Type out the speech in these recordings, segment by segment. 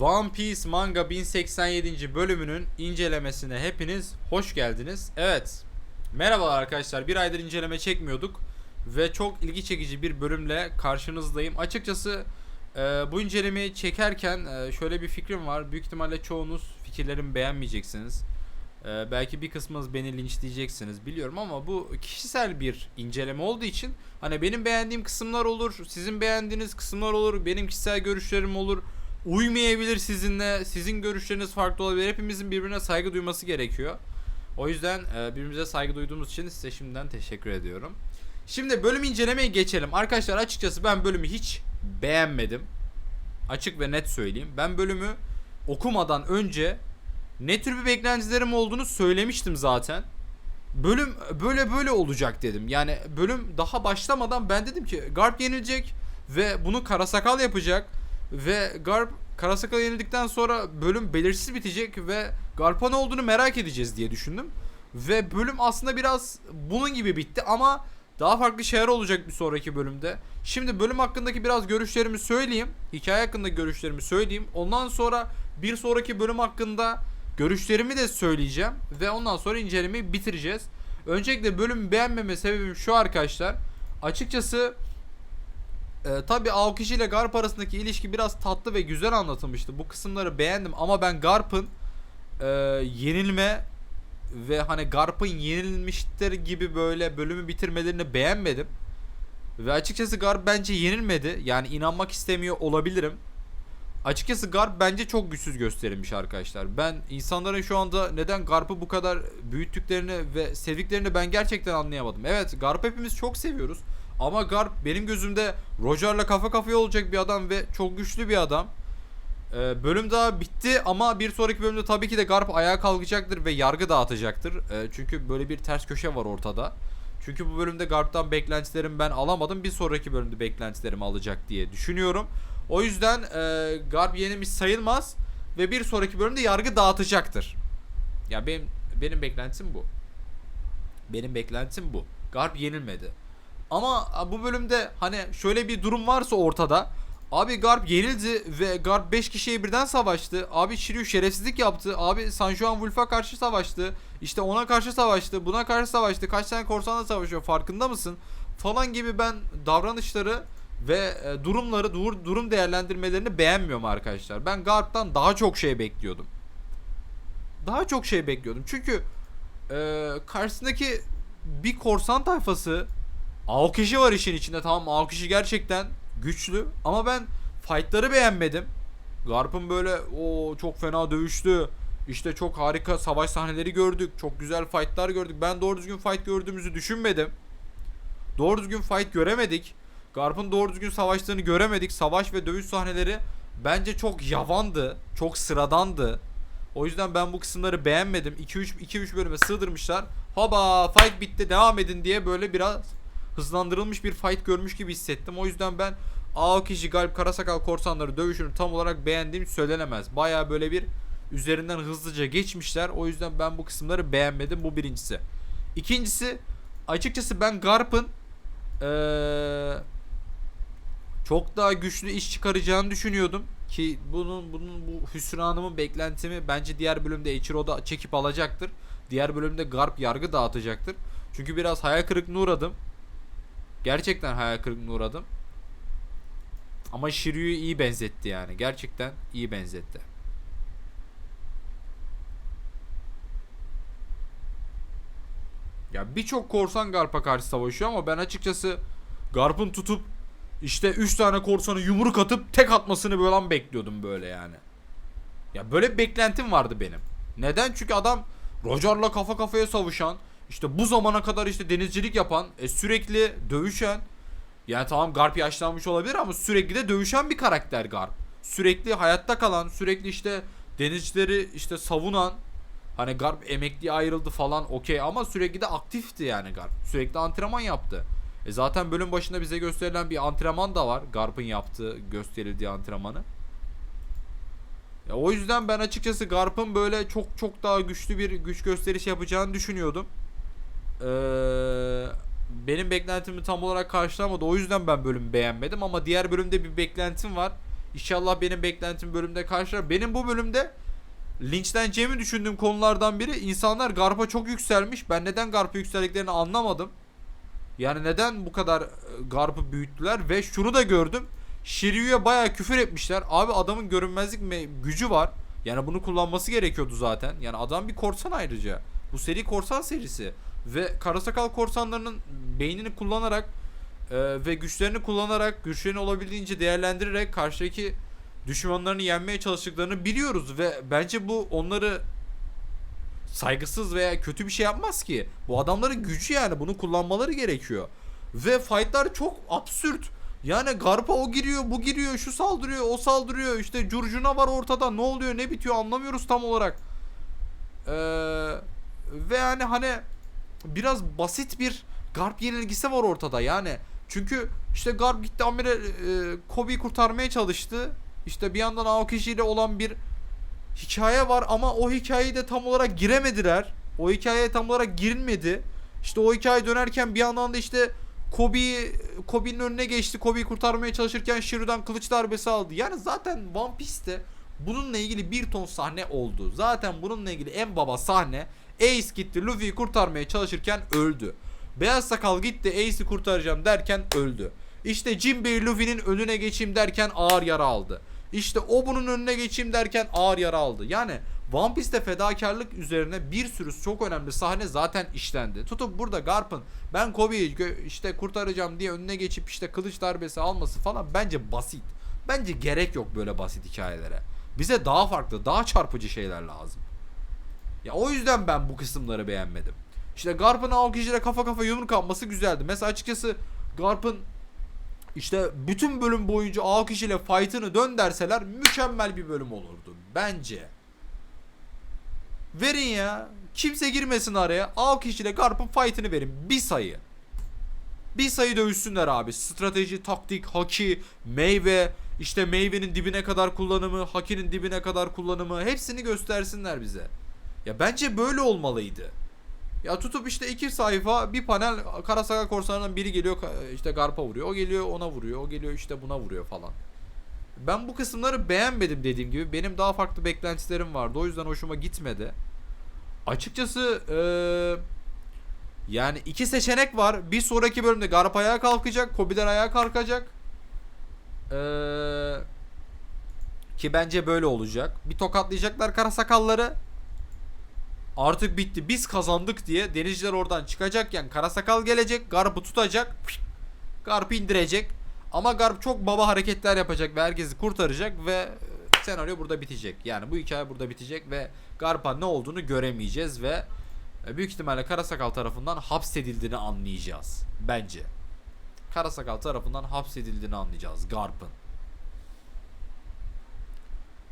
One Piece Manga 1087. bölümünün incelemesine hepiniz hoş geldiniz. Evet. Merhabalar arkadaşlar. Bir aydır inceleme çekmiyorduk ve çok ilgi çekici bir bölümle karşınızdayım. Açıkçası e, bu incelemeyi çekerken e, şöyle bir fikrim var. Büyük ihtimalle çoğunuz fikirlerimi beğenmeyeceksiniz. E, belki bir kısmınız beni linçleyeceksiniz biliyorum ama bu kişisel bir inceleme olduğu için hani benim beğendiğim kısımlar olur, sizin beğendiğiniz kısımlar olur, benim kişisel görüşlerim olur uymayabilir sizinle. Sizin görüşleriniz farklı olabilir. Hepimizin birbirine saygı duyması gerekiyor. O yüzden e, birbirimize saygı duyduğumuz için size şimdiden teşekkür ediyorum. Şimdi bölüm incelemeye geçelim. Arkadaşlar açıkçası ben bölümü hiç beğenmedim. Açık ve net söyleyeyim. Ben bölümü okumadan önce ne tür bir beklentilerim olduğunu söylemiştim zaten. Bölüm böyle böyle olacak dedim. Yani bölüm daha başlamadan ben dedim ki Garp yenilecek ve bunu Karasakal yapacak ve Garp Karasakal yenildikten sonra bölüm belirsiz bitecek ve Garp'a ne olduğunu merak edeceğiz diye düşündüm. Ve bölüm aslında biraz bunun gibi bitti ama daha farklı şeyler olacak bir sonraki bölümde. Şimdi bölüm hakkındaki biraz görüşlerimi söyleyeyim. Hikaye hakkındaki görüşlerimi söyleyeyim. Ondan sonra bir sonraki bölüm hakkında görüşlerimi de söyleyeceğim. Ve ondan sonra incelemeyi bitireceğiz. Öncelikle bölümü beğenmeme sebebim şu arkadaşlar. Açıkçası e, tabi Aokishi ile Garp arasındaki ilişki biraz tatlı ve güzel anlatılmıştı. Bu kısımları beğendim ama ben Garp'ın e, yenilme ve hani Garp'ın yenilmiştir gibi böyle bölümü bitirmelerini beğenmedim. Ve açıkçası Garp bence yenilmedi. Yani inanmak istemiyor olabilirim. Açıkçası Garp bence çok güçsüz gösterilmiş arkadaşlar. Ben insanların şu anda neden Garp'ı bu kadar büyüttüklerini ve sevdiklerini ben gerçekten anlayamadım. Evet Garp hepimiz çok seviyoruz. Ama Garp benim gözümde Roger'la kafa kafaya olacak bir adam ve çok güçlü bir adam. Ee, bölüm daha bitti ama bir sonraki bölümde tabii ki de Garp ayağa kalkacaktır ve yargı dağıtacaktır. Ee, çünkü böyle bir ters köşe var ortada. Çünkü bu bölümde Garp'tan beklentilerimi ben alamadım. Bir sonraki bölümde beklentilerimi alacak diye düşünüyorum. O yüzden e, Garp yenilmiş sayılmaz ve bir sonraki bölümde yargı dağıtacaktır. Ya benim benim beklentim bu. Benim beklentim bu. Garp yenilmedi. Ama bu bölümde hani şöyle bir durum varsa ortada. Abi Garp yenildi ve Garp 5 kişiye birden savaştı. Abi Shiryu şerefsizlik yaptı. Abi San Juan Wolf'a karşı savaştı. İşte ona karşı savaştı. Buna karşı savaştı. Kaç tane korsanla savaşıyor farkında mısın? Falan gibi ben davranışları ve e, durumları dur, durum değerlendirmelerini beğenmiyorum arkadaşlar. Ben Garp'tan daha çok şey bekliyordum. Daha çok şey bekliyordum. Çünkü e, karşısındaki bir korsan tayfası Aokishi var işin içinde tamam Aokishi gerçekten güçlü ama ben fightları beğenmedim. Garp'ın böyle o çok fena dövüştü. İşte çok harika savaş sahneleri gördük. Çok güzel fightlar gördük. Ben doğru düzgün fight gördüğümüzü düşünmedim. Doğru düzgün fight göremedik. Garp'ın doğru düzgün savaştığını göremedik. Savaş ve dövüş sahneleri bence çok yavandı. Çok sıradandı. O yüzden ben bu kısımları beğenmedim. 2-3 2-3 bölüme sığdırmışlar. Hoba fight bitti devam edin diye böyle biraz hızlandırılmış bir fight görmüş gibi hissettim. O yüzden ben Aokishi, Galp, Karasakal korsanları dövüşünü tam olarak beğendiğim söylenemez. Baya böyle bir üzerinden hızlıca geçmişler. O yüzden ben bu kısımları beğenmedim. Bu birincisi. İkincisi açıkçası ben Garp'ın ee, çok daha güçlü iş çıkaracağını düşünüyordum ki bunun bunun bu hüsranımın beklentimi bence diğer bölümde Ichiro'da çekip alacaktır. Diğer bölümde Garp yargı dağıtacaktır. Çünkü biraz hayal kırıklığına uğradım. Gerçekten hayal kırıklığına uğradım. Ama Shiryu'yu iyi benzetti yani. Gerçekten iyi benzetti. Ya birçok korsan Garp'a karşı savaşıyor ama ben açıkçası Garp'ın tutup işte 3 tane korsanı yumruk atıp tek atmasını böyle bekliyordum böyle yani. Ya böyle bir beklentim vardı benim. Neden? Çünkü adam Roger'la kafa kafaya savaşan, işte bu zamana kadar işte denizcilik yapan, e, sürekli dövüşen. Yani tamam Garp yaşlanmış olabilir ama sürekli de dövüşen bir karakter Garp. Sürekli hayatta kalan, sürekli işte denizcileri işte savunan. Hani Garp emekliye ayrıldı falan okey ama sürekli de aktifti yani Garp. Sürekli antrenman yaptı. E zaten bölüm başında bize gösterilen bir antrenman da var. Garp'ın yaptığı, gösterildiği antrenmanı. Ya o yüzden ben açıkçası Garp'ın böyle çok çok daha güçlü bir güç gösteriş yapacağını düşünüyordum. Ee, benim beklentimi tam olarak karşılamadı. O yüzden ben bölümü beğenmedim ama diğer bölümde bir beklentim var. İnşallah benim beklentim bölümde karşılar. Benim bu bölümde linçleneceğimi düşündüğüm konulardan biri insanlar Garp'a çok yükselmiş. Ben neden Garp'a yükseldiklerini anlamadım. Yani neden bu kadar e, Garp'ı büyüttüler ve şunu da gördüm. Shiryu'ya bayağı küfür etmişler. Abi adamın görünmezlik me- gücü var. Yani bunu kullanması gerekiyordu zaten. Yani adam bir korsan ayrıca. Bu seri korsan serisi. Ve Karasakal korsanlarının beynini kullanarak e, ve güçlerini kullanarak, güçlerini olabildiğince değerlendirerek karşıdaki düşmanlarını yenmeye çalıştıklarını biliyoruz ve bence bu onları saygısız veya kötü bir şey yapmaz ki. Bu adamların gücü yani bunu kullanmaları gerekiyor. Ve fightlar çok absürt. Yani Garpa o giriyor, bu giriyor, şu saldırıyor, o saldırıyor. İşte curcuna var ortada. Ne oluyor, ne bitiyor anlamıyoruz tam olarak. Ee, ve yani hani biraz basit bir Garp yenilgisi var ortada yani. Çünkü işte Garp gitti Amire e, Kobe'yi kurtarmaya çalıştı. İşte bir yandan Aokishi ile olan bir hikaye var ama o hikayeyi de tam olarak giremediler. O hikayeye tam olarak girilmedi. İşte o hikaye dönerken bir yandan da işte Kobe'yi Kobe'nin önüne geçti. Kobe'yi kurtarmaya çalışırken Shiru'dan kılıç darbesi aldı. Yani zaten One Piece'te bununla ilgili bir ton sahne oldu. Zaten bununla ilgili en baba sahne Ace gitti Luffy'yi kurtarmaya çalışırken öldü. Beyaz sakal gitti Ace'i kurtaracağım derken öldü. İşte Jinbei Luffy'nin önüne geçeyim derken ağır yara aldı. İşte o bunun önüne geçeyim derken ağır yara aldı. Yani One Piece'te fedakarlık üzerine bir sürü çok önemli sahne zaten işlendi. Tutup burada Garp'ın ben Kobe'yi işte kurtaracağım diye önüne geçip işte kılıç darbesi alması falan bence basit. Bence gerek yok böyle basit hikayelere. Bize daha farklı, daha çarpıcı şeyler lazım. Ya o yüzden ben bu kısımları beğenmedim. İşte Garp'ın Aokiji ile kafa kafa yumruk atması güzeldi. Mesela açıkçası Garp'ın işte bütün bölüm boyunca Aokiji ile fight'ını dön derseler mükemmel bir bölüm olurdu. Bence. Verin ya. Kimse girmesin araya. Aokiji ile Garp'ın fight'ını verin. Bir sayı. Bir sayı dövüşsünler abi. Strateji, taktik, haki, meyve, işte meyvenin dibine kadar kullanımı, hakinin dibine kadar kullanımı hepsini göstersinler bize. Ya bence böyle olmalıydı. Ya tutup işte iki sayfa bir panel Karasaka korsanlarından biri geliyor işte Garp'a vuruyor. O geliyor ona vuruyor. O geliyor işte buna vuruyor falan. Ben bu kısımları beğenmedim dediğim gibi. Benim daha farklı beklentilerim vardı. O yüzden hoşuma gitmedi. Açıkçası eee yani iki seçenek var. Bir sonraki bölümde Garp ayağa kalkacak. Kobiler ayağa kalkacak. Eee ki bence böyle olacak. Bir tokatlayacaklar kara sakalları. Artık bitti. Biz kazandık diye denizciler oradan çıkacakken Karasakal gelecek. Garp'ı tutacak. Garp'ı indirecek. Ama Garp çok baba hareketler yapacak ve herkesi kurtaracak ve e, senaryo burada bitecek. Yani bu hikaye burada bitecek ve Garp'a ne olduğunu göremeyeceğiz ve e, büyük ihtimalle Karasakal tarafından hapsedildiğini anlayacağız. Bence. Karasakal tarafından hapsedildiğini anlayacağız Garp'ın.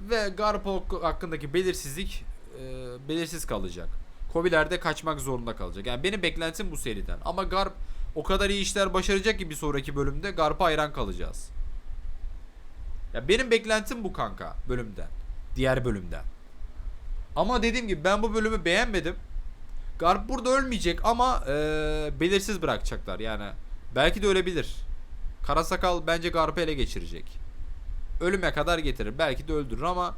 Ve Garp hakkındaki belirsizlik e, belirsiz kalacak. Kobiler de kaçmak zorunda kalacak. Yani benim beklentim bu seriden. Ama Garp o kadar iyi işler başaracak ki bir sonraki bölümde Garp'a hayran kalacağız. Ya benim beklentim bu kanka bölümden. Diğer bölümden. Ama dediğim gibi ben bu bölümü beğenmedim. Garp burada ölmeyecek ama e, belirsiz bırakacaklar yani. Belki de ölebilir. Karasakal bence Garp'ı ele geçirecek. Ölüme kadar getirir. Belki de öldürür ama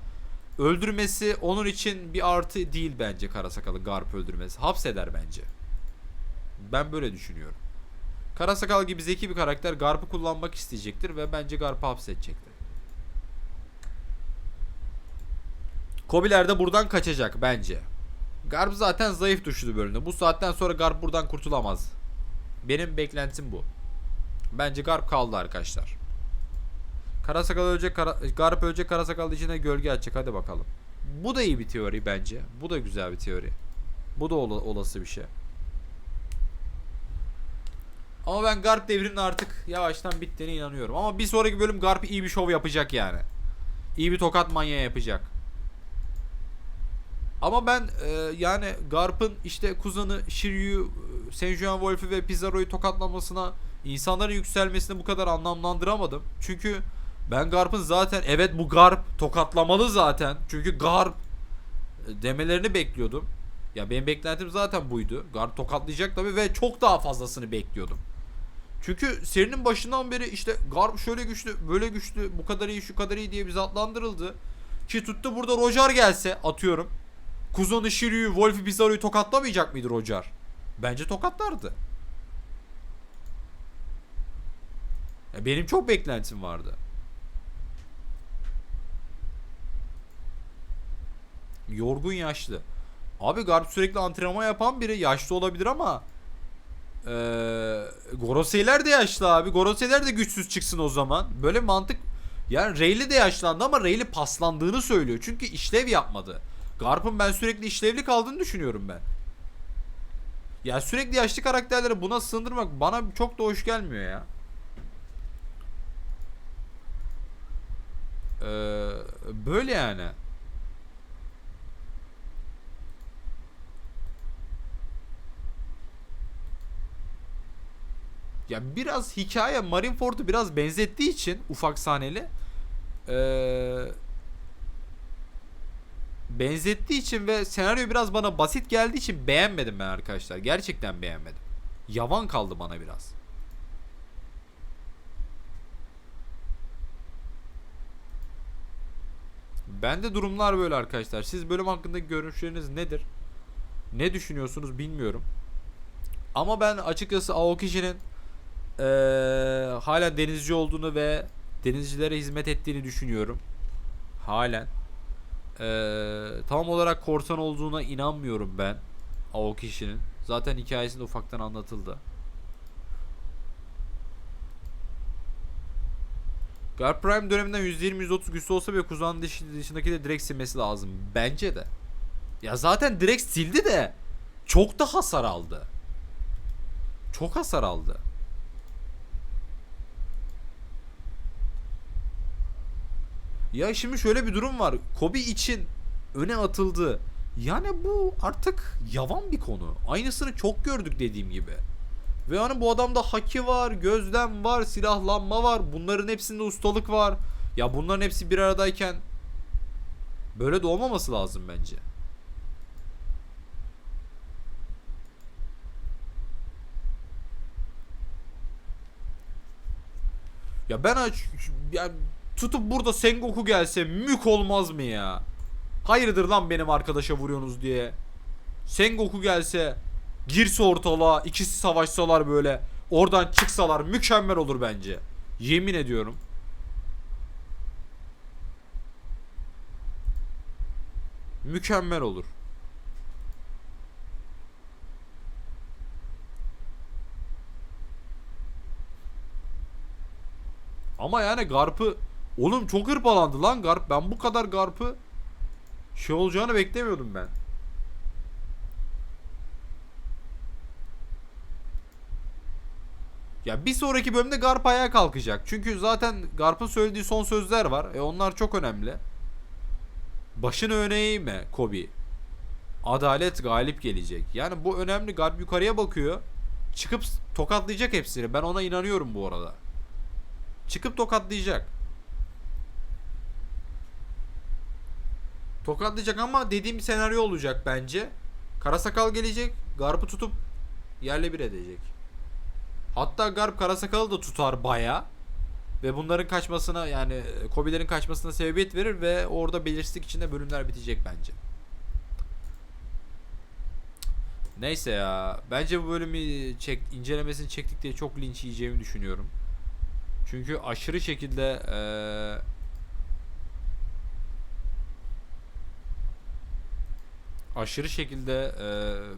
öldürmesi onun için bir artı değil bence Karasakal'ı Garp öldürmesi. Hapseder bence. Ben böyle düşünüyorum. Karasakal gibi zeki bir karakter Garp'ı kullanmak isteyecektir ve bence Garp'ı hapsedecektir. Kobiler de buradan kaçacak bence. Garp zaten zayıf düştü bölümde. Bu saatten sonra Garp buradan kurtulamaz. Benim beklentim bu. Bence Garp kaldı arkadaşlar. Karasakal ölecek, kara, Garp ölecek, Karasakal içine gölge açacak. Hadi bakalım. Bu da iyi bir teori bence. Bu da güzel bir teori. Bu da ola- olası bir şey. Ama ben Garp devrinin artık yavaştan bittiğine inanıyorum. Ama bir sonraki bölüm Garp iyi bir şov yapacak yani. İyi bir tokat manyağı yapacak. Ama ben e, yani Garp'ın işte kuzanı Shiryu, e, Senjuan Wolf'u ve Pizarro'yu tokatlamasına insanların yükselmesini bu kadar anlamlandıramadım. Çünkü ben Garp'ın zaten evet bu Garp tokatlamalı zaten. Çünkü Garp e, demelerini bekliyordum. Ya benim beklentim zaten buydu. Garp tokatlayacak tabii ve çok daha fazlasını bekliyordum. Çünkü serinin başından beri işte Garp şöyle güçlü, böyle güçlü, bu kadar iyi, şu kadar iyi diye bize adlandırıldı. Ki tuttu burada Roger gelse atıyorum. Kuzon'u, Shiryu'yu, Wolf'i, Bizarro'yu tokatlamayacak mıydı Roger? Bence tokatlardı. Ya benim çok beklentim vardı. Yorgun yaşlı. Abi Garp sürekli antrenman yapan biri yaşlı olabilir ama ee, Gorosei'ler de yaşlı abi. Gorosei'ler de güçsüz çıksın o zaman. Böyle mantık yani Rayleigh de yaşlandı ama Rayleigh paslandığını söylüyor. Çünkü işlev yapmadı. Garp'ın ben sürekli işlevli kaldığını düşünüyorum ben. Ya sürekli yaşlı karakterleri buna sığındırmak bana çok da hoş gelmiyor ya. Ee, böyle yani. Ya biraz hikaye Marineford'u biraz benzettiği için ufak sahneli ee, benzettiği için ve senaryo biraz bana basit geldiği için beğenmedim ben arkadaşlar. Gerçekten beğenmedim. Yavan kaldı bana biraz. Bende durumlar böyle arkadaşlar. Siz bölüm hakkındaki görüşleriniz nedir? Ne düşünüyorsunuz bilmiyorum. Ama ben açıkçası Aokishi'nin eee hala denizci olduğunu ve denizcilere hizmet ettiğini düşünüyorum. Halen. Eee tam olarak korsan olduğuna inanmıyorum ben. Aokishi'nin. Zaten hikayesinde ufaktan anlatıldı. Garp Prime döneminden %20-%30 güçlü olsa bile kuzağın dışı- dışındaki de direkt silmesi lazım. Bence de. Ya zaten direkt sildi de çok da hasar aldı. Çok hasar aldı. Ya şimdi şöyle bir durum var. Kobe için öne atıldı. Yani bu artık yavan bir konu. Aynısını çok gördük dediğim gibi. Ve yani bu adamda haki var, gözlem var, silahlanma var. Bunların hepsinde ustalık var. Ya bunların hepsi bir aradayken böyle de olmaması lazım bence. Ya ben aç ya tutup burada Sengoku gelse mük olmaz mı ya? Hayırdır lan benim arkadaşa vuruyorsunuz diye. Sengoku gelse girse ortalığa ikisi savaşsalar böyle oradan çıksalar mükemmel olur bence. Yemin ediyorum. Mükemmel olur. Ama yani Garp'ı oğlum çok hırpalandı lan Garp. Ben bu kadar Garp'ı şey olacağını beklemiyordum ben. Ya bir sonraki bölümde Garp ayağa kalkacak. Çünkü zaten Garp'ın söylediği son sözler var. E onlar çok önemli. Başını öne eğme Kobe. Adalet galip gelecek. Yani bu önemli. Garp yukarıya bakıyor. Çıkıp tokatlayacak hepsini. Ben ona inanıyorum bu arada. Çıkıp tokatlayacak. Tokatlayacak ama dediğim senaryo olacak bence. Karasakal gelecek. Garp'ı tutup yerle bir edecek. Hatta Garp Karasakalı da tutar baya. Ve bunların kaçmasına yani Kobilerin kaçmasına sebebiyet verir ve orada belirsizlik içinde bölümler bitecek bence. Neyse ya. Bence bu bölümü çek, incelemesini çektik diye çok linç yiyeceğimi düşünüyorum. Çünkü aşırı şekilde eee aşırı şekilde eee,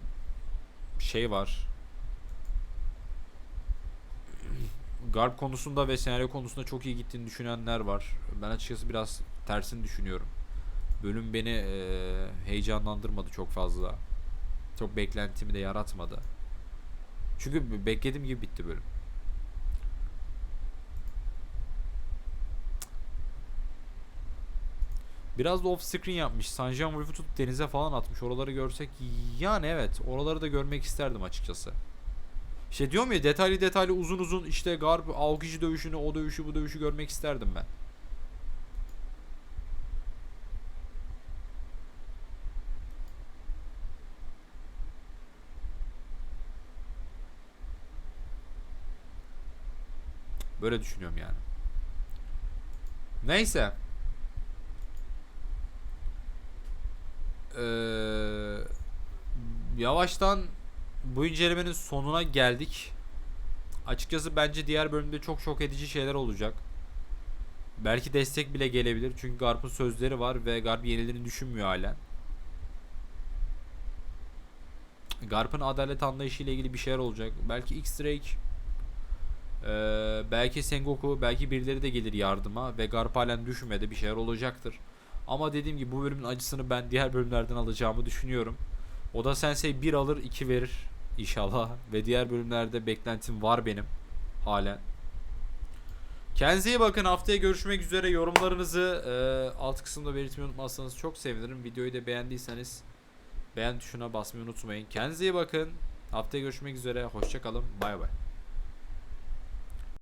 şey var. Garp konusunda ve senaryo konusunda çok iyi gittiğini düşünenler var. Ben açıkçası biraz tersini düşünüyorum. Bölüm beni eee, heyecanlandırmadı çok fazla. Çok beklentimi de yaratmadı. Çünkü beklediğim gibi bitti bölüm. Biraz da off screen yapmış. Sanjian Wolf'u tutup denize falan atmış. Oraları görsek yani evet. Oraları da görmek isterdim açıkçası. İşte diyorum ya detaylı detaylı uzun uzun işte Garp Aokiji dövüşünü, o dövüşü, bu dövüşü görmek isterdim ben. Böyle düşünüyorum yani. Neyse. Ee, yavaştan bu incelemenin sonuna geldik. Açıkçası bence diğer bölümde çok şok edici şeyler olacak. Belki destek bile gelebilir. Çünkü Garp'ın sözleri var ve Garp yenildiğini düşünmüyor halen. Garp'ın adalet anlayışı ile ilgili bir şeyler olacak. Belki X-Drake, eee, belki Sengoku, belki birileri de gelir yardıma ve Garp halen düşmedi bir şeyler olacaktır. Ama dediğim gibi bu bölümün acısını ben diğer bölümlerden alacağımı düşünüyorum. Oda Sensei 1 alır 2 verir inşallah ve diğer bölümlerde beklentim var benim halen. Kendinize iyi bakın. Haftaya görüşmek üzere. Yorumlarınızı eee, alt kısımda belirtmeyi unutmazsanız çok sevinirim. Videoyu da beğendiyseniz beğen tuşuna basmayı unutmayın. Kendinize iyi bakın. Haftaya görüşmek üzere. Hoşçakalın. Bay bay.